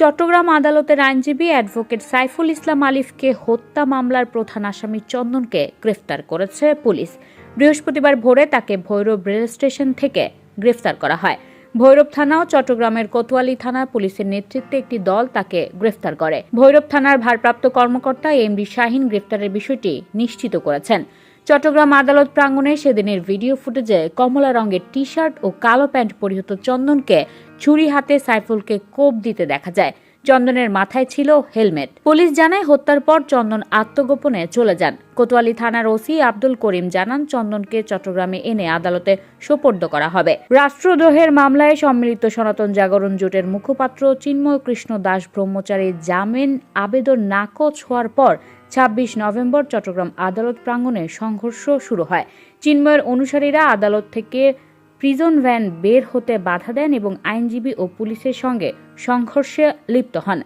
চট্টগ্রাম আদালতের আইনজীবী অ্যাডভোকেট সাইফুল ইসলাম আলিফকে হত্যা মামলার প্রধান আসামি চন্দনকে গ্রেফতার করেছে পুলিশ। বৃহস্পতিবার ভোরে তাকে ভৈরব রেল স্টেশন থেকে গ্রেফতার করা হয়। ভৈরব থানা ও চট্টগ্রামের কোতোয়ালি থানা পুলিশের নেতৃত্বে একটি দল তাকে গ্রেফতার করে। ভৈরব থানার ভারপ্রাপ্ত কর্মকর্তা এম ডি শাহিন গ্রেফতারের বিষয়টি নিশ্চিত করেছেন। চট্টগ্রাম আদালত প্রাঙ্গণে সেদিনের ভিডিও ফুটেজে কমলা রঙের টি শার্ট ও কালো প্যান্ট পরিহিত চন্দনকে ছুরি হাতে সাইফুলকে কোপ দিতে দেখা যায়। চন্দনের মাথায় ছিল হেলমেট। পুলিশ জানায়, হত্যার পর চন্দন আত্মগোপনে চলে যান। কোতোয়ালি থানার ওসি আব্দুল করিম জানান, চন্দনকে চট্টগ্রামে এনে আদালতে সোপর্দ করা হবে। রাষ্ট্রদ্রোহের মামলায় সম্মিলিত সনাতন জাগরণ জোটের মুখপাত্র চিন্ময় কৃষ্ণ দাস ব্রহ্মচারীর জামিন আবেদন নাকচ হওয়ার পর ছাব্বিশ নভেম্বর চট্টগ্রাম আদালত প্রাঙ্গণে সংঘর্ষ শুরু হয়। চিন্ময়ের অনুসারীরা আদালত থেকে প্রিজন ভ্যান বের হতে বাধা দেন এবং আইনজীবী ও পুলিশের সঙ্গে সংঘর্ষে লিপ্ত হন।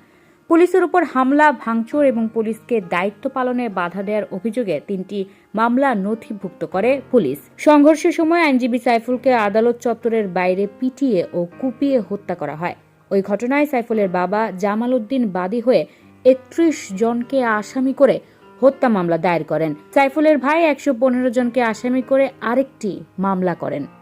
পুলিশের উপর হামলা, ভাঙচুর এবং পুলিশকে দায়িত্ব পালনে বাধা দেওয়ার অভিযোগে তিনটি মামলা নথিভুক্ত করে পুলিশ। সংঘর্ষের সময় আইনজীবী সাইফুলকে আদালত চত্বরের বাইরে পিটিয়ে ও কুপিয়ে হত্যা করা হয়। ওই ঘটনায় সাইফুলের বাবা জামাল উদ্দিন বাদী হয়ে একত্রিশ জনকে আসামি করে হত্যা মামলা দায়ের করেন। সাইফুলের ভাই একশো পনেরো জনকে আসামি করে আরেকটি মামলা করেন।